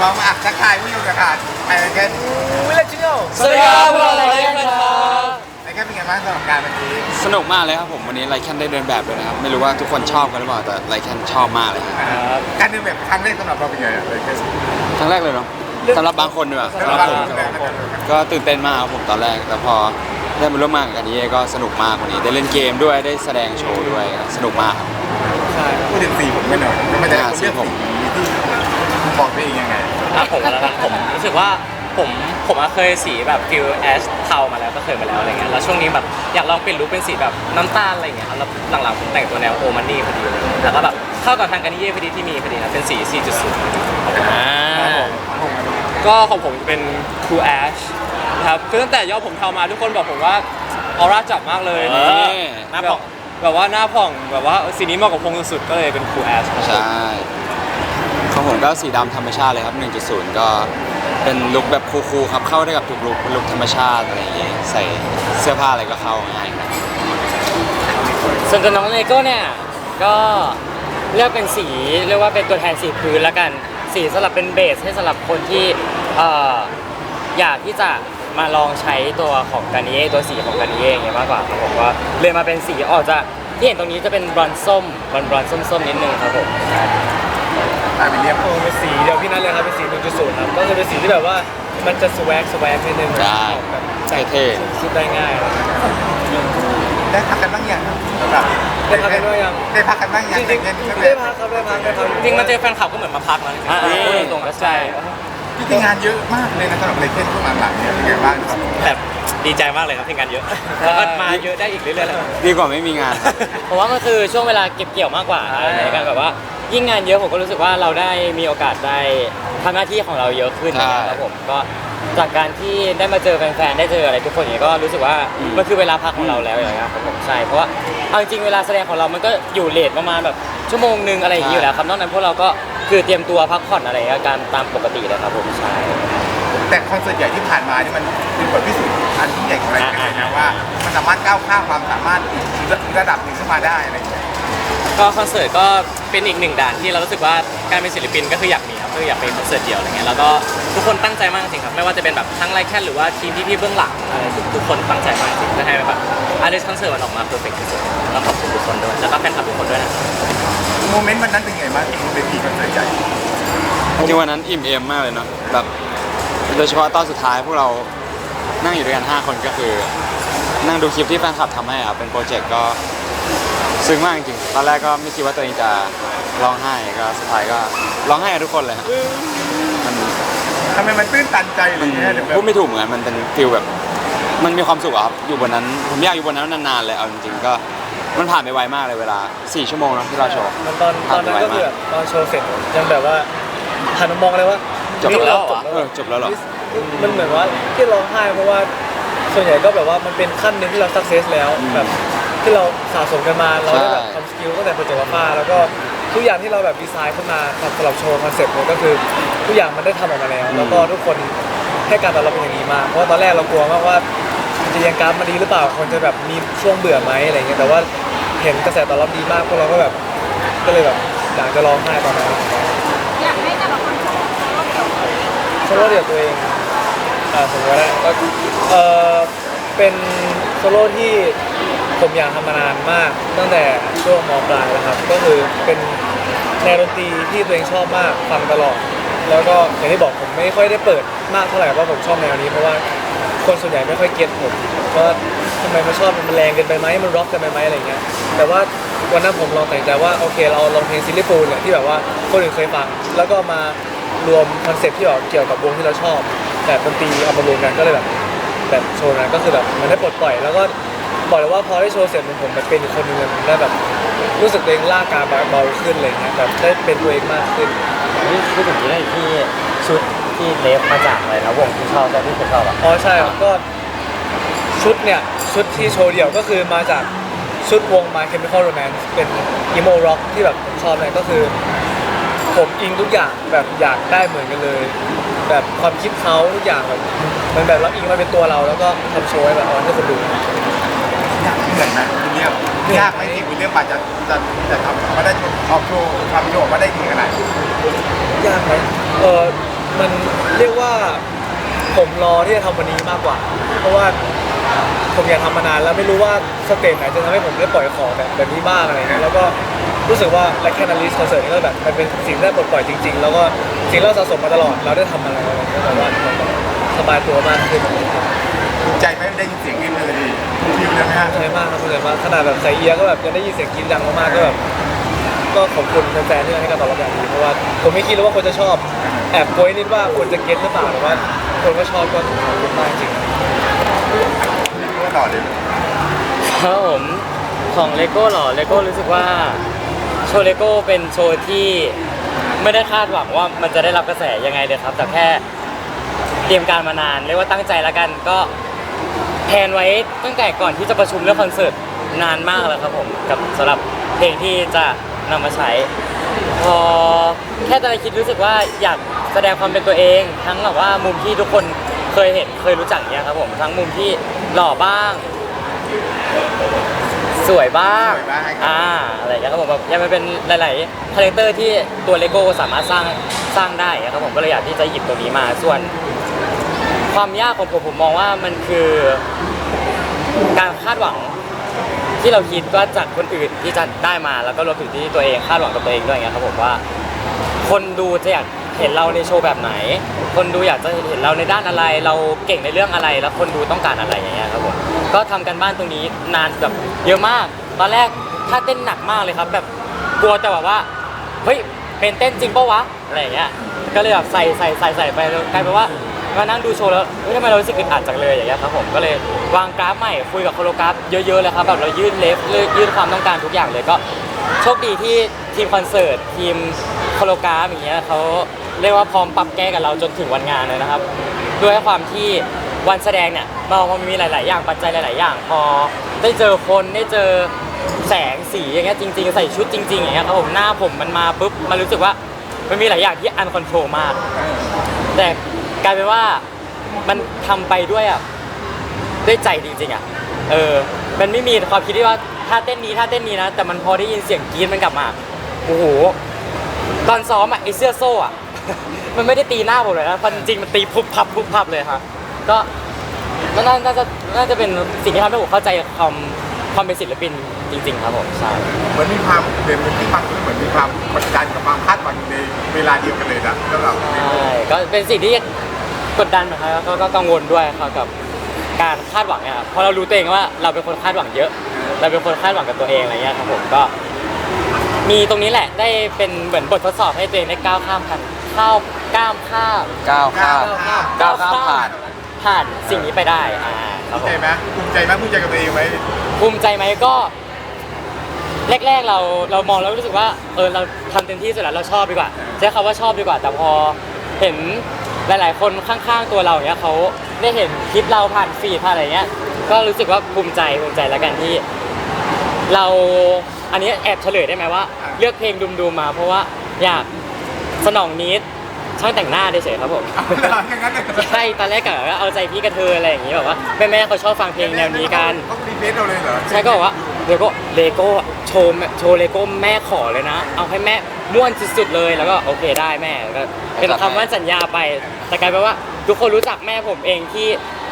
พร้อมอะทักทายผู้ชมกันค่ะไปกันวิลเลจโนสวัสดีครับพวกเราไลแคนครับไปกันเป็นไงบ้างสำหรับการวันนี้สนุกมากเลยครับผมวันนี้ไลแคนได้เดินแบบเลยนะครับ ไม่รู้ว่าทุกคนชอบกันหรือเปล่าแต่ไลแคนชอบมากเลยครับการเดินแบบครั้งแรกสำหรับเราเป็นไงอะเลยกัน ครั้งแรกเลยเนาะสำหรับบางคนด้วยสำหรับผมเดินแบบก็ตื่นเต้นมากครับผมตอนแรก แต่พอได้มาร่วมงานกับกันนี้ก็สนุกมากวันนี้ ได้เล่นเกมด้วยได้แสดงโชว์ด้วยสนุกมากครับ ใช่ครับพูดถึงสีผมกันหน่อยก็ไม่ได้อ่าเลือกสีผ มสีที่บอกตัวเองยังไงอะผมแล้วกันผมรู้สึกว่าผมผมอะเคยสีแบบฟิลแอชเทามาแล้วก็เคยมาแล้วอะไรเงี้ยแล้วช่วงนี้แบบอยากลองเปลี่ยนลุคเป็นสีแบบน้ำตาลอะไรเงี้ยครับแล้วหลังๆผมแต่งตัวแนวโอมันนี่พอดีเลยแล้วก็แบบเข้ากับทางการนิเย่พอดีที่มีพอดีนะเป็นสี 4.0 อ่าก็ของผมจะเป็น Cool Ash นะครับคือตั้งแต่ย่อผมเทามาทุกคนบอกผมว่าออร่าจับมากเลยเออหน้าผ่อง แบบว่าหน้าผ่องแบบว่าสีนี้เหมาะกับพงสุดๆก็เลยเป็น Cool Ash ครับ ใช่ ของผมก็สีดำธรรมชาติเลยครับ 1.0 ก็เป็นลุคแบบคูลๆครับเข้าได้กับทุกลุคเป็นลุคธรรมชาติอะไรอย่างเงี้ยใส่เสื้อผ้าอะไรก็เข้าง่ายครับ ส่วนตัวน้องเลโก้เนี่ยก็เลือกเป็นสีเรียกว่าเป็นตัวแทนสีพื้นแล้วกัน สีสำหรับเป็นเบสให้สำหรับคนที่เอ่ออยากที่จะมาลองใช้ตัวของกานิเย่ตัวสีของกานิเย่อย่างเงี้ยมากกว่าครับผมว่าเลยมาเป็นสีออกจะที่เห็นตรงนี้จะเป็นบรอนซ์ส้มบรอนบรอนซ์ส้มๆนิดนึงครับผม ตายไปเรียบโอ้เป็นสีเดียวพี่นัทเลยครับเป็นสี1.0ครับก็คือเป็นสีที่แบบว่ามันจะสวกสวกนิดนึงใช่แบบใส่เท่ชุดได้ง่ายได้พักกันบ้างยังสำหรับได้พักกันบ้างยัง ได้พักกันบ้างยังจริงเล่นๆได้พักครับได้พักได้พักจริงๆมาเจอแฟนคลับก็เหมือนมาพักนะอ่านี่พูดตรงๆก็ใช่ จริงๆงานเยอะมากเลยนะสำหรับเลเคนช่วงหลังๆเนี่ยเป็นไงบ้างครับแบบดีใจมากเลยครับที่งานเยอะแล้วก็มาเยอะได้อีกเรื่อยๆเลยๆดีกว่าไม่มีงาน ผมว่ามันคือช่วงเวลาเก็บเกี่ยวมากกว่าในการแบบว่า ยิ่งงานเยอะผมก็รู้สึกว่าเราได้มีโอกาสได้ทำหน้าที่ของเราเยอะขึ้นใช่นะครับผมก็จากการที่ได้มาเจอแฟนๆได้เจออะไรทุกคนอย่างนี้ยก็รู้สึกว่ามันคือเวลาพักของเราแล้วอย่างเงี้ยครับผมใช่เพราะว่าเอาจริงๆเวลาแสดงของเรามันก็อยู่เลทประมาณแบบชั่วโมงหนึ่งอะไรอย่างนี้อยู่แล้วครับนอกนั้นพวกเราก็คือเตรียมตัวพักผ่อนอะไรอย่างเงี้ยการตามปกติเลยครับผมใช่ แต่คอนเสิร์ตใหญ่ที่ผ่านมานี่มันเป็นบทพิสูจน์อันที่งใหญ่ของเลเคนเลยนะว่า มันสามารถก้าวข้ามความสามารถอีกระดับหนึ่งขึ้นมาได้อะไรอย่างเงี้ย ก็คอนเสิร์ตก็เป็นอีกหนึ่งด่านที่เรารู้สึกว่าการเป็นศิลปินก็คืออยากมีครับคืออยากเป็นคอนเสิร์ตเดียวอะไรเงี้ยแล้วก็ทุกคนตั้งใจมากจริงครับไม่ว่าจะเป็นแบบทั้งไลแคนหรือว่าทีมพี่ๆเบื้องหลังอะไรทุกทุกคนตั้งใจมากจริงจะให้แบบอาร์ตคอนเสิร์ตมันออกมาเพอร์เฟกต์ที่สุดต้องขอบคุณทุกคนด้วยแล้วก็แฟนคลับทุกคนด้วยนะโมเมนต์วันนั้นเป็นไงบ้างบนเวทีคอนเสิร์ตใหญ่จริงวันนั้นอิ่มเอมมากเลยเนาะแบบโดยเฉพาะตอนสุดท้ายพวกเรานั่งอยู่ด้วยกัน 5 คนก็คือ นั่งดูคลิปที่แฟนคลับทำให้อะเป็นโปรเจกต์ก็ ซึ้งมากจริงๆตอนแรกก็ไม่คิดว่าตัวเองจะร้องไห้ก็สุดท้ายก็ร้องไห้กับทุกคนเลยครับมันทำไมมันตื้นตันใจอะไรมันเงี้ยเดี๋ยวแบบพูดไม่ถูกเหมือนกันมันเป็นฟิลแบบ มันมีความสุขอะครับอยู่บนนั้นผมอยากอยู่บนนั้นนานๆเลยเอาจริงๆก็มันผ่านไปไวมากเลยเวลา 4 ชั่วโมงเนอะที่เราโชว์มันตอนตอนนั้นก็คือแบบตอนโชว์เสร็จยังแบบว่าหันมามองเลยว่าจบแล้วจบเออจบแล้วเหรอ มันเหมือนว่าที่ร้องไห้เพราะว่าส่วนใหญ่ก็แบบว่ามันเป็นขั้นหนึ่งที่เราสักเซสแล้วอืมแบบ ที่เราสะสมกันมาเราได้แบบใช่ทำสกิลตั้งแต่ประจวบฟ้าแล้วก็ทุกอย่างที่เราแบบดีไซน์ขึ้นมาสำหรับโชว์คอนเซ็ปต์เนี่ยก็คือทุกอย่างมันได้ทำออกมาแล้ว แล้วก็ทุกคนให้การตอบรับเป็นอย่างดีมากเพราะว่าตอนแรกเรากลัวมากว่าจะยังกราฟมาดีหรือเปล่าคนจะแบบมีช่วงเบื่อไหมอะไรเงี้ยแต่ว่าเห็นกระแสตอบรับดีมากพวกเราก็แบบก็เลยแบบอยากจะร้องไห้ตอนนั้นอยากให้แต่ละคนโชว์โชว์เดี่ยวโซโล่เดี่ยวตัวเองอ่าผมว่าได้ก็เออเป็นโซโล่ที่ ผมอยากทำมานานมาก ตั้งแต่ช่วงมปลายแล้วครับ ก็คือเป็นแนวดนตรีที่ตัวเองชอบมากฟังตลอด แล้วก็อย่างที่บอกผมไม่ค่อยได้เปิดมากเท่าไหร่ว่าะผมชอบแนวนี้เพราะว่าคนส่วนใหญ่ไม่ค่อยเก็ตผมว่าทำไมมันชอบมันแรงเกินไปไหมมันร็อกเกินไปไหมอะไรเงี้ยแต่ว่าวันนั้นผมลองตัดสินใจว่าโอเคเราลองเพลงซิลลิฟูลเนี่ยที่แบบว่าคนอื่นเคยฟัง แล้วก็มารวมคอนเซ็ปต์ที่แบบเกี่ยวกับวงที่เราชอบ แต่ดนตรีเอามารวมกันก็เลยแบบแบบโชว์นั้นก็คือแบบมันได้ปลดปล่อย แล้วก็ บอกเลยว่าพอได้โชว์เสร็จมันผมแบบเป็นอีกคนนึงเลยผมได้แบบรู้สึกตัวเองล่ากการเบาขึ้นอะไรเงี้ยแบบได้เป็นตัวเองมากขึ้น นี่พูดถึงที่ที่ชุดที่เลฟมาจากอะไรนะวงที่ชอบแต่ที่ผมชอบอะ อ๋อใช่ครับก็ชุดเนี่ยชุดที่โชว์เดี่ยวก็คือมาจากชุดวง My Chemical Romance เป็น emo rock ที่แบบผมชอบเนี่ยก็คือ ผมอิงทุกอย่างแบบอยากได้เหมือนกันเลย แบบความคิดเขาทุกอย่างแบบมันแบบเราอิงมาเป็นตัวเราแล้วก็ทำโชว์ให้แบบเอาให้คนดูยา กเหนื่อยไหมคุณเรียบยากไหมที่คุณเรียบกว่าจะจะจะทำมาได้ออกโชว์ทำโชว์ออกมาได้ดีขนาดนี้ยากไหมเออมันเรียกว่าผมรอที่จะทำวันนี้มากกว่า เพราะว่าผมอยากทำมานานแล้วไม่รู้ว่าสเตจไหนจะทำให้ผมได้ปล่อยของแบบแบบนี้บ้างอะไรเงี้ยแล้วก็รู้สึกว่าและแค่นาลิสคอนเสิร์ตนี่ก็แบบมันเป็นสิ่งที่ได้ปลดปล่อยจริง ๆ แล้วก็สิ่งเราสะสมมาตลอดเราได้ทำอะไรอะไรเงี้ยแบบว่าสบายตัวมากขึ้นภูมิใจไหมได้ยินเสียงนี่เลยดิฟิลเลย ไหมฮะภูมิใจมากครับภูมิใจมากขนาดแบบใส่เอียร์ก็แบบยังได้ยินเสียงกรี๊ดดังมากๆก็แบบก็ขอบคุณแฟนๆที่ให้การตอบรับอย่างดีเพราะว่าผมไม่คิดเลยว่าคนจะชอบ แอบโกยนิดว่าคนจะเก็ตหรือเปล่าแต่ว่า คนก็ชอบก็ขอบคุณมากจริงต่อเลยครับผมของเลโก้หรอเลโก้รู้สึกว่าโชว์เลโก้เป็นโชว์ที่ไม่ได้คาดหวังว่ามันจะได้รับกระแสยังไงเลยครับ แต่แค่เตรียมการมานานเรียกว่าตั้งใจแล้วกันก็ แพลนไว้ตั้งแต่ก่อนที่จะประชุมเรื่องคอนเสิร์ตนานมากแล้วครับผมกับสำหรับเพลงที่จะนำมาใช้ พอแค่ตอนคิดรู้สึกว่าอยากแสดงความเป็นตัวเอง ทั้งแบบว่ามุมที่ทุกคนเคยเห็นเคยรู้จักเนี่ยครับผมทั้งมุมที่หล่อบ้าง สวยบ้างสวยบ้าง อ่าอะไรอย่างเงี้ยครับผมแบบยังมันเป็นหลายๆคาแรคเตอร์ที่ตัวเลโก้สามารถสร้างสร้างได้ครับผมก็เลยอยากที่จะหยิบตรงนี้มาส่วน ความยากของผมผมมองว่ามันคือ การคาดหวังที่เราคิดว่าจากคนอื่นที่จะได้มาแล้วก็รวมถึงที่ตัวเองคาดหวังกับตัวเองด้วยอย่างเงี้ยครับผมว่า คนดูจะอยากเห็นเราในโชว์แบบไหน คนดูอยากจะเห็นเราในด้านอะไร เราเก่งในเรื่องอะไร แล้วคนดูต้องการอะไรอย่างเงี้ยครับผมก็ทำกันบ้านตรงนี้นานแบบเยอะมาก ตอนแรกถ้าเต้นหนักมากเลยครับ แบบกลัวแต่แบบว่าเฮ้ยเป็นเต้นจริงปะวะอะไรอย่างเงี้ยก็เลยแบบใส่ใส่ใส่ใส่ไปกลายเป็นว่า มานั่งดูโชว์แล้วเฮ้ยทำไมเรารู้สึกอึดอัดจังเลยอย่างเงี้ยครับผมก็เลยวางกราฟใหม่คุยกับโคโรกราฟเยอะๆเลยครับแบบเรายื่นเลฟเลยื่นความต้องการทุกอย่างเลยก็โชคดีที่ทีมคอนเสิร์ตทีมโคโลกราฟอย่างเงี้ยเขาเรียกว่าพร้อมปรับแก้กับเราจนถึงวันงานเลยนะครับ ด้วยความที่วันแสดงเนี่ยเราพอมีหลาย ๆ อย่างปัจจัยหลาย ๆ อย่าง พอได้เจอคนได้เจอแสงสีอย่างเงี้ยจริง ๆ ใส่ชุดจริง ๆ อย่างเงี้ยครับผมหน้าผมมันมาปุ๊บมันรู้สึกว่ามันมีหลายอย่างที่อันคอนโทรลมาก แต่ กลายเป็นว่ามันทำไปด้วยอะด้วยใจจริงๆอะเออ มันไม่มีความคิดที่ว่าถ้าเต้นนี้ถ้าเต้นนี้นะ แต่มันพอได้ยินเสียงกรี๊ดมันกลับมาโอ้โหตอนซ้อมอะไอเสื้อโซ่อะ มันไม่ได้ตีหน้าผมเลยนะมันจริงๆมันตีพุบพับพุบพับเลยครับก็ก็น่าน่าจะน่าจะเป็นสิ่งที่ทำให้ผมเข้าใจความความเป็นศิลปินจริง ๆ ครับผมใช่ เหมือนมีความเด่นเป็นที่ฟังเหมือนมีความกดดันกับความคาดหวังอยู่ในเวลาเดียวกันเลยนะสำหรับ ใช่ก็เป็นสิ่งที่ กดดันเหมือนกันแล้วก็ก็กังวลด้วยครับกับการคาดหวังเนี่ยครับเพราะเรารู้ตัวเองว่าเราเป็นคนคาดหวังเยอะ เราเป็นคนคาดหวังกับตัวเองอะไรเงี้ยครับผมก็ มีตรงนี้แหละได้เป็นเหมือนบททดสอบให้ตัวเองได้ก้าวข้ามผ่านข้าวก้ามข้ามก้าวข้ามก้าวข้ามผ่านผ่านสิ่งนี้ไปได้อ่าครับภูมิผใจมไหมภูมิใจไหมภูมิใจกับตัวเองไหมภูมิใจไหมก็ แรกๆเราเรามองแล้วรู้สึกว่าเออเราทำเต็มที่สุดแล้วเราชอบดีกว่าใช้คำว่าชอบดีกว่า แต่พอเห็น หลาย ๆ คนข้างๆตัวเราเนี้ยเขาได้เห็นคลิปเราผ่านฟีดผ่านอะไรเงี้ยก็รู้สึกว่าภูมิใจภูมิใจแล้วกันที่ เราอันนี้แอบเฉลยได้ไหมว่า เลือกเพลงดุมๆมา เพราะว่าอยากสนองนิดช่างแต่งหน้าเฉยๆครับผมอย่างนั้นเลยใช่ตอนแรกกะว่าเอาใจพี่กระเทยอะไรอย่างงี้แบบว่าแม่ๆเขาชอบฟังเพลงแนวนี้กันเขารีเฟซเราเลยเหรอใช่ก็บอกว่าเลโก้เลโก้โชว์โชว์เลโก้แม่ขอเลยนะ เอาให้แม่ ม่วนสุดๆเลยแล้วก็โอเคได้แม่ก็เป็นคำว่าสัญญาไป แต่กลายเป็นว่าทุกคนรู้จักแม่ผมเองที่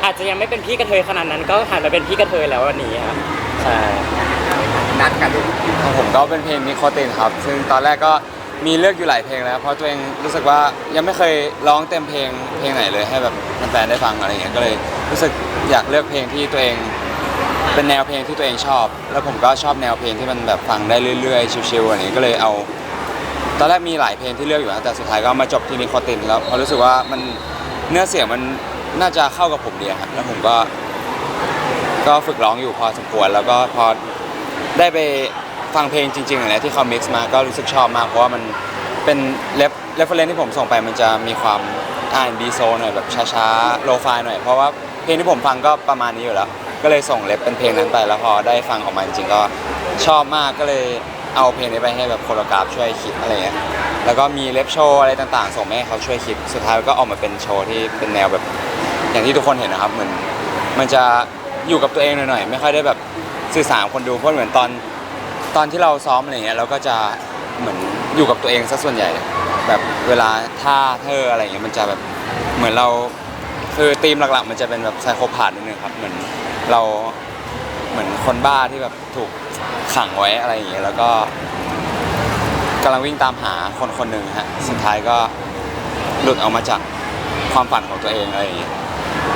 อาจจะยังไม่เป็นพี่กระเทยขนาดนั้น ก็หันมาเป็นพี่กระเทยแล้ววันนี้ครับใช่นัดกันลูกของผมก็เป็นเพลงนิโคตินครับ ซึ่งตอนแรกก็มีเลือกอยู่หลายเพลงแล้ว เพราะตัวเองรู้สึกว่ายังไม่เคยร้องเต็มเพลงเพลงไหนเลยให้แบบแฟนๆได้ฟังอะไรอย่างเงี้ยก็เลยรู้สึกอยากเลือกเพลงที่ตัวเองเป็นแนวเพลงที่ตัวเองชอบ แล้วผมก็ชอบแนวเพลงที่มันแบบฟังได้เรื่อยๆ ชิวๆอันนี้ก็เลยเอา ตอนแรกมีหลายเพลงที่เลือกอยู่นะแต่สุดท้ายก็มาจบที่นิโคตินแล้วเพราะรู้สึกว่ามันเนื้อเสียงมันน่าจะเข้ากับผมดีครับแล้วผมก็ ก็ฝึกร้องอยู่พอสมควรแล้วก็พอได้ไปฟังเพลงจริงๆอย่างนี้ที่เขา mix มาก็รู้สึกชอบมากเพราะว่ามันเป็นเลฟเรฟเฟรนที่ผมส่งไปมันจะมีความ R&B โซหน่อยแบบช้าๆโลฟายหน่อย เพราะว่าเพลงที่ผมฟังก็ประมาณนี้อยู่แล้ว ก็เลยส่งเล็บเป็นเพลงนั้นไปแล้วพอได้ฟังออกมาจริงๆก็ชอบมากก็เลย เอาเพลงนี้ไปให้แบบโคโรกราฟช่วยคิดอะไรเงี้ยแล้วก็มีเล็บโชว์อะไรต่างๆ ส่งไปให้เขาช่วยคิดสุดท้ายก็ออกมาเป็นโชว์ที่เป็นแนวแบบ อย่างที่ทุกคนเห็นนะครับเหมือนมันจะอยู่กับตัวเองหน่อยๆไม่ค่อยได้แบบสื่อสารคนดูเพราะเหมือนตอนตอนที่เราซ้อมอะไรเงี้ยเราก็จะเหมือนอยู่กับตัวเองซะส่วนใหญ่ แบบเวลาท่าเธออะไรอย่างเงี้ยมันจะแบบเหมือนเราคือธีมหลักๆ มันจะเป็นแบบไซโคพาธนิดนึงครับเหมือนเรา เหมือนคนบ้าที่แบบถูกขังไว้อะไรอย่างเงี้ยแล้วก็กำลังวิ่งตามหาคนคนหนึ่งฮะสุดท้ายก็หลุดออกมาจากความฝันของตัวเองอะไรอย่างเงี้ย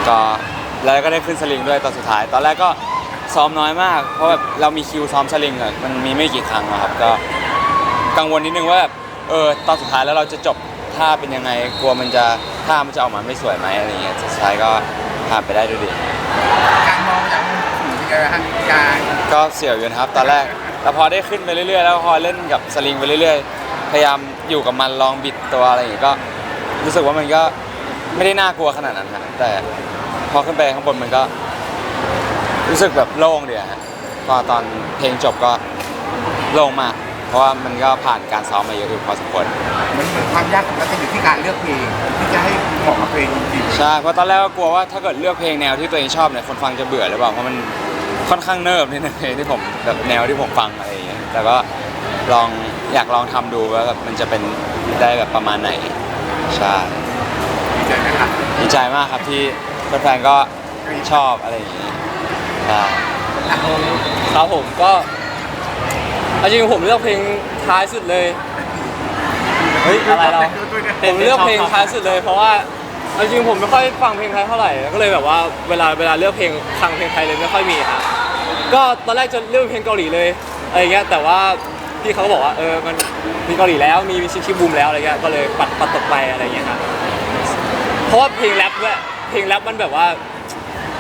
ก็แล้วก็ได้ขึ้นสลิงด้วยตอนสุดท้าย ตอนแรกก็ซ้อมน้อยมาก เพราะแบบเรามีคิวซ้อมสลิงอะมันมีไม่กี่ครั้งอะครับก็กังวลนิดนึงว่าแบบเออตอนสุดท้ายแล้วเราจะจบท่าเป็นยังไงกลัวมันจะท่ามันจะออกมาไม่สวยไหมอะไรเงี้ยสุดท้ายก็ผ่านไปได้ด้วยดี การมองจากมุม เป็นไงฮะการก็เสียวอยู่นะครับตอนแรก แต่พอได้ขึ้นไปเรื่อยๆ แล้วพอเล่นกับสลิงไปเรื่อยๆ พยายามอยู่กับมันลองบิดตัวอะไรอย่างเงี้ยก็ รู้สึกว่ามันก็ไม่ได้น่ากลัวขนาดนั้นฮะแต่พอขึ้นไปข้างบนมันก็ รู้สึกแบบโล่งเดียวฮะพอตอนเพลงจบก็โล่งมาก เพราะว่ามันก็ผ่านการซ้อมมาเยอะอยู่พอสมควรเหมือนเหมือนความยากของมันจะอยู่ที่การเลือกเพลงที่จะให้เหมาะกับเพลงจริงใช่เพราะตอนแรกก็กลัวว่าถ้าเกิดเลือกเพลงแนวที่ตัวเองชอบเนี่ยคนฟังจะเบื่อหรือเปล่าเพราะมัน ค่อนข้างเนิบนิดนึงที่ผมแบบแนวที่ผมฟังอะไรอย่างเงี้ยแต่ก็ลองอยากลองทำดูว่าแบบมันจะเป็นได้แบบประมาณไหนใช่ดีใจไหมครับดีใจมากครับที่แฟนๆก็ชอบอะไรอย่างงี้ใช่ครับผมก็เอาจริงๆผมเลือกเพลงท้ายสุดเลย เฮ้ยอะไรเรา ผมเลือกเพลงท้ายสุดเลย เพราะว่าเอาจริงๆผมไม่ค่อยฟังเพลงไทยเท่าไหร่ก็เลยแบบว่าเวลาเวลาเลือกเพลงฟังเพลงไทยเลยไม่ค่อยมีครับ ก็ตอนแรกจะเลือกเพลงเกาหลีเลยอะไรเงี้ยแต่ว่าพี่เขาก็บอกว่าเออมันมีเกาหลีแล้วมีชิคชิบูมแล้วอะไรเงี้ยก็เลยปัดปัดตกไปอะไรเงี้ยครับเพราะว่าเพลงแรปด้วยเพลงแรปมันแบบว่า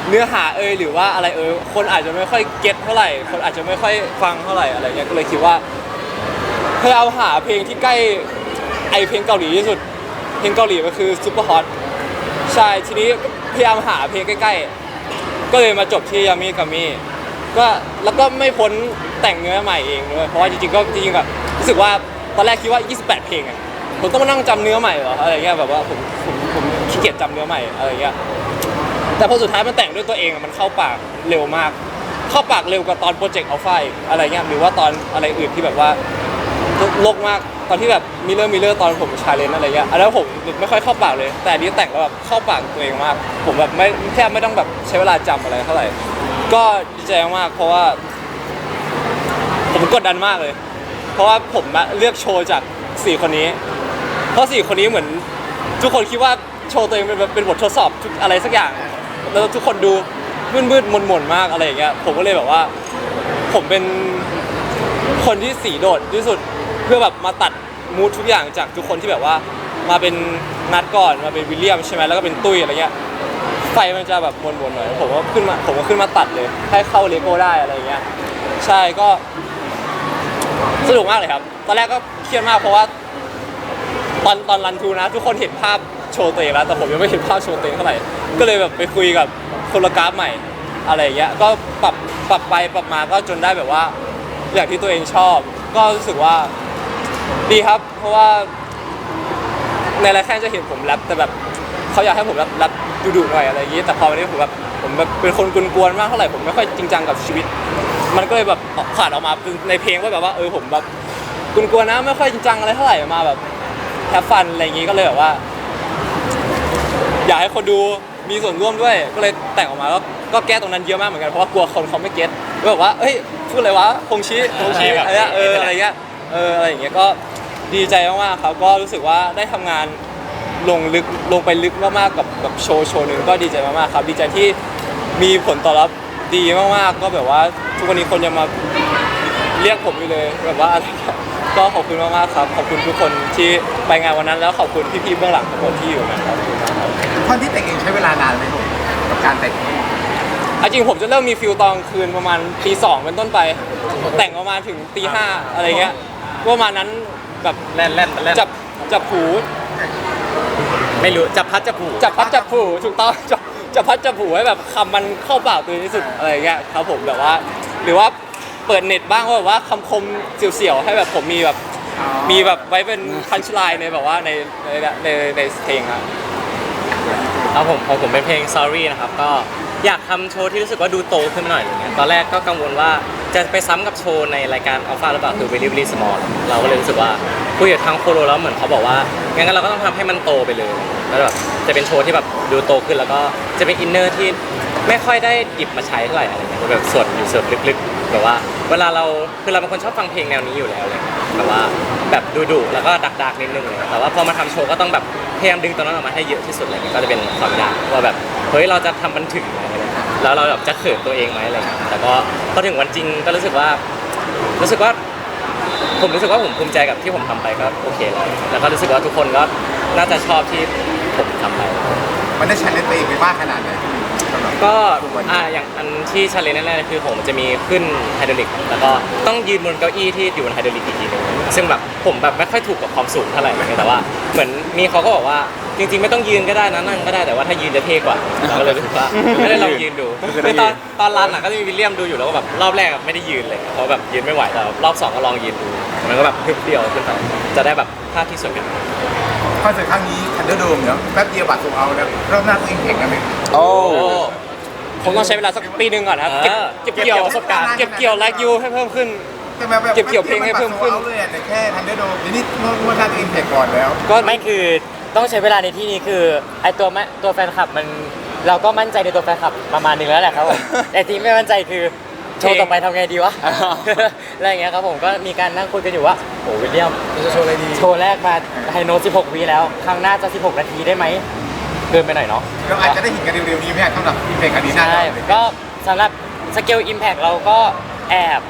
เนื้อหาเอยหรือว่าอะไรเอยคนอาจจะไม่ค่อยเก็ตเท่าไหร่ คนอาจจะไม่ค่อยฟังเท่าไหร่อะไรเงี้ยก็เลยคิดว่าพยายาหาเพลงที่ใกล้ไอเพลงเกาหลีที่สุด เพลงเกาหลีมันคือซูเปอร์ฮอตใช่ทีนี้พยายามหาเพลงใกล้ ๆ ก็เลยมาจบที่ยามิกามิ ก็แล้วก็ไม่พ้นแต่งเนื้อใหม่เองด้วยเพราะว่าจริงๆก็จริงๆแบบรู้สึกว่าตอนแรกคิดว่า 28 เพลงอะผมต้องมานั่งจำเนื้อใหม่เหรออะไรเงี้ยแบบว่าผมผมผมขี้เกียจจำเนื้อใหม่อะไรเงี้ยแต่พอสุดท้ายมันแต่งด้วยตัวเองอะมันเข้าปากเร็วมาก เข้าปากเร็วกว่าตอนโปรเจกต์เอัลฟอะไรเงี้ยหรือว่าตอนอะไรอื่นที่แบบว่าโลกมากตอนที่แบบมิเลอร์มิเลอร์ตอนผมชาเลนอะไรเงี้ยอันนั้นผมไม่ค่อยเข้าปากเลย แต่อันนี้แต่งแล้วแบบเข้าปากตัวเองมาก ผมแบบไม่แค่ไม่ต้องแบบใช้เวลาจำอะไรเท่าไหร่ ก็ดีใจมากเพราะว่า ผมกดดันมากเลย เพราะว่าผมอะเลือกโชว์จากสี่คนนี้ เพราะสี่คนนี้เหมือน ทุกคนคิดว่าโชว์ตัวเองเป็นแบบเป็นบททดสอบทุกอะไรสักอย่าง แล้วทุกคนดูมืดๆมนๆมากอะไรอย่างเงี้ยผมก็เลยแบบว่า ผมเป็นคนที่สีโดดที่สุดเพื่อแบบมาตัดมูดทุกอย่างจากทุกคนที่แบบว่า มาเป็นนัดก่อนมาเป็นวิลเลียมใช่ไหมแล้วก็เป็นตุ้ยอะไรเงี้ย ไฟมันจะแบบวนๆหน่อย ผมก็ขึ้นมาผมก็ขึ้นมาตัดเลย ให้เข้าเลโก้ได้อะไรเงี้ย ใช่ก็สนุกมากเลยครับ ตอนแรกก็เครียดมากเพราะว่า ตอนตอนรันทูนะ ทุกคนเห็นภาพโชว์ตัวเองแล้วแต่ผมยังไม่เห็นภาพโชว์ตัวเองเท่าไหร่ ก็เลยแบบไปคุยกับโคโรกราฟใหม่อะไรเงี้ย ก็ปรับปรับไปปรับมาก็จนได้แบบว่าอย่างที่ตัวเองชอบ ก็รู้สึกว่าดีครับ เพราะว่าในรายการจะเห็นผมแรปแต่แบบ เขาอยากให้ผมรปแรปดุๆหน่อยอะไรอย่างงี้ แต่พอวันนี้ผมแบบผมแบบเป็นคนกวนๆมากเท่าไหร่ผมไม่ค่อยจริงจังกับชีวิต มันก็เลยแบบขาดออกมาในเพลงว่าแบบว่าเออผมแบบกวนๆนะไม่ค่อยจริงจังอะไรเท่าไหร่มาแบบแฮปฟันอะไรอย่างงี้ก็เลยแบบว่า อยากให้คนดูมีส่วนร่วมด้วย ก็เลยแต่งออกมาก็ก็แก้ตรงนั้นเยอะมากเหมือนกันเพราะว่ากลัวคนเขาไม่เก็ตก็แบบว่าเอ้ยพูดอะไรวะคงชี้คงชี้อะไรเงี้ยเอออะไรเงี้ยเอออะไรอย่างเงี้ยก็ดีใจมากๆครับก็รู้สึกว่าได้ทำงาน ลงลึกลงไปลึกมากๆกับกับโชว์โชว์หนึ่งก็ดีใจมากๆครับดีใจที่มีผลตอบรับดีมากๆก็แบบว่าทุกวันนี้คนยังมาเรียกผมอยู่เลยแบบว่าอะไรเงี้ยก็ขอบคุณมากๆครับ ขอบคุณทุกคนที่ไปงานวันนั้น แล้วขอบคุณพี่ๆเบื้องหลังทุกคนที่อยู่นะครับขอบคุณมากครับท่อนที่แต่งเองใช้เวลานานไหมผมกับการแต่งอะจริงผมจะเริ่มมีฟิลตอนคืนประมาณตีสองเป็นต้นไป แต่งประมาณถึงตีห้าอะไรเงี้ยประมาณนั้นแบบแล่นแล่นแล่นจับจับผู ไม่รู้จับพัดจับผูจับพัดจับผูถูกต้องจับจับพัดจับผูให้แบบคำมันเข้าปากตัวเองที่สุดอะไรเงี้ยครับผมแบบว่า หรือว่าเปิดเน็ตบ้างว่าแบบว่าคำคมเสียวๆให้แบบผมมีแบบมีแบบไว้เป็นพันช์ไลน์ในแบบว่าในในในในเพลงอะครับผมของผมเป็นเพลง sorry นะครับ ก็อยากทำโชว์ที่รู้สึกว่าดูโตขึ้นมาหน่อยอย่างเงี้ยตอนแรกก็กังวลว่าจะไปซ้ำกับโชว์ในรายการอัลฟาหรือเปล่าคือ Very Very Small เราก็เลยรู้สึกว่าคุยกับทางโคโรแล้วเหมือนเขาบอกว่า งั้นเราก็ต้องทำให้มันโตไปเลย แล้วแบบจะเป็นโชว์ที่แบบดูโตขึ้นแล้วก็จะเป็นอินเนอร์ที่ไม่ค่อยได้หยิบมาใช้เท่าไหร่อะไรเงี้ยแบบส่วนอยู่ส่วนลึกๆแบบว่า เวลาเราคือเราเป็นคนชอบฟังเพลงแนวนี้อยู่แล้วเลยแต่ว่าแบบดุๆแล้วก็ดักๆนิดนึงเลยแต่ว่าพอมาทำโชว์ก็ต้องแบบพยายามดึงตรงนั้นออกมาให้เยอะที่สุดอะไรเงี้ยก็จะเป็นความยากว่าแบบเฮ้ยเราจะทำมันถึงไหมอะไรเงี้ยแล้วเราแบบจะเขินตัวเองไหมอะไรเงี้ยแต่ก็พอถึงวันจริงก็รู้สึกว่า รู้สึกว่า ผมรู้สึกว่าผมภูมิใจกับที่ผมทำไปก็โอเคแล้วแล้วก็รู้สึกว่าทุกคนก็น่าจะชอบที่ผมทำไปมันได้ชันเลนตัวเองไปมากขนาดไหนสำหรับก็อ่าอย่างอันที่ชาเลนจ์แรกๆคือผมจะมีขึ้นไฮดรอลิกแล้วก็ต้องยืนบนเก้าอี้ที่อยู่บนไฮดรอลิกอีกทีหนึงซึ่งแบบผมแบบไม่ค่อยถูกกับความสูงเท่าไหร่แต่ว่า เหมือนมีเขาก็บอกว่า จริง ๆ ไม่ต้องยืนก็ได้นะนั่งก็ได้แต่ว่าถ้ายืนจะเท่กว่าเราก็เลยรู้สึกว่าไม่ได้ลองยืนดูคือตอนตอนรันอะก็จะมีวิลเลียมดูอยู่แล้วก็แบบรอบแรกอะไม่ได้ยืนเลยเพราะแบบยืนไม่ไหวแต่รอบสองก็ลองยืนดูมันก็แบบฮึบเดียวขึ้นไปจะได้แบบภาพที่สวยงาม คอนเสิร์ตครั้งนี้ทันเดอร์โดมเนาะแป๊บเดียวบัตรส่งเอาแล้วรอบหน้าตัวเองแข่งกันเลย โอ้ผมต้องใช้เวลาสักปีหนึ่งก่อนครับเก็บเออ เก็บเกี่ยวเก็บเกี่ยวประสบการณ์ เก็บเกี่ยวไลค์ยูให้เพิ่มขึ้นใช่ไหมแบบเก็บเกี่ยวเพลงให้เพิ่มขึ้น บัตรโซลด์เอาท์เลยอะแต่แค่ทันเดอร์โดมทีนี้เมื่อเมื่อหน้าตัวเองแข่งก่อนแล้ว ก็ไม่คือ ต้องใช้เวลาในที่นี้คือไอตัวแม่ตัวแฟนคลับมันเราก็มั่นใจในตัวแฟนคลับประมาณหนึงแล้วแหละครับผมแต่ที่ไม่มั่นใจคือโชว์ต่อไปทำไงดีวะ อะไรอย่างเงี้ยครับผมก็มีการนั่งคุยกันอยู่ว่าโอ้วิลเลียม จะโชว์อะไรดี โชว์แรกมาไฮโน้ต16วิแล้วครั้งหน้าจะ 16 นาทีได้ไหมเกินไปหน่อยเนาะเราอาจจะได้เห็นกันเร็วๆนี้ไหมครับสำหรับเพลงครั้งนี้หน้าใช่เราก็สำหรับสเกลอิมแพ t เราก็แอบ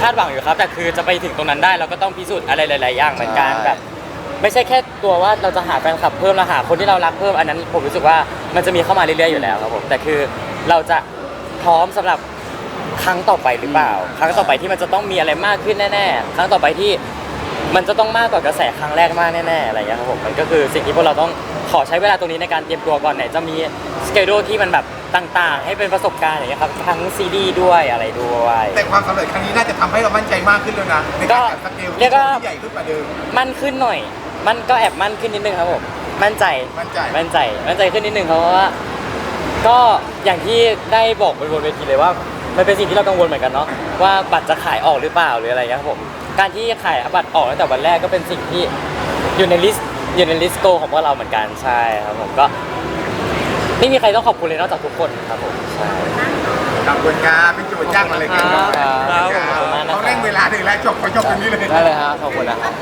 คาดหวังอยู่ครับ แต่คือจะไปถึงตรงนั้นได้เราก็ต้องพิสูจน์อะไรหลาย ๆ อย่างเหมือนกันใช่ แบบ ไม่ใช่แค่ตัวว่าเราจะหาแฟนคลับเพิ่มเราหาคนที่เรารักเพิ่มอันนั้นผมรู้สึกว่ามันจะมีเข้ามาเรื่อยๆอยู่แล้วครับผมแต่คือเราจะพร้อมสำหรับครั้งต่อไปหรือเปล่า ครั้งต่อไปที่มันจะต้องมีอะไรมากขึ้นแน่ ๆ ครั้งต่อไปที่มันจะต้องมากกว่ากระแสครั้งแรกมากแน่ๆอะไรอย่างเงี้ยครับผมมันก็คือสิ่งที่พวกเราต้องขอใช้เวลาตรงนี้ในการเตรียมตัวก่อนไหนจะมีสเกดูที่มันแบบต่างๆ ให้เป็นประสบการณ์อย่างเงี้ยครับทั้งซีดีด้วยอะไรด้วย แต่ความสำเร็จครั้งนี้น่าจะทำให้เรามั่นใจมากขึ้นแล้วนะในการจัดสเกลเรียกว่าที่ใหญ่ขึ้นกว่าเดิม มั่นขึ้นหน่อย มันก็แอบมั่นขึ้นนิดนึงครับผมมั่นใจมั่นใจ มั่นใจมั่นใจขึ้นนิดนึงครับเพราะว่า ก็อย่างที่ได้บอกไปบนเวทีเลยว่า มันเป็นสิ่งที่เรากังวลเหมือนกันเนาะว่าบัตรจะขายออกหรือเปล่าหรืออะไรอย่างเงี้ยครับผมการที่ขายบัตรออกตั้งแต่วันแรกก็เป็นสิ่งที่อยู่ในลิสต์อยู่ในลิสต์โกของพวกเราเหมือนกันใช่ครับผมก็ไม่มีใครต้องขอบคุณเลยนอกจากทุกคนครับผมใช่ ขอบคุณครับเป็นโจทย์ยากมาเลยครับครับขอบคุณครับขอบคุณมากนะครับ เขาเร่งเวลาเลยแล้วจบเขาจบตรงนี้เลย ได้เลยฮะขอบคุณนะครับ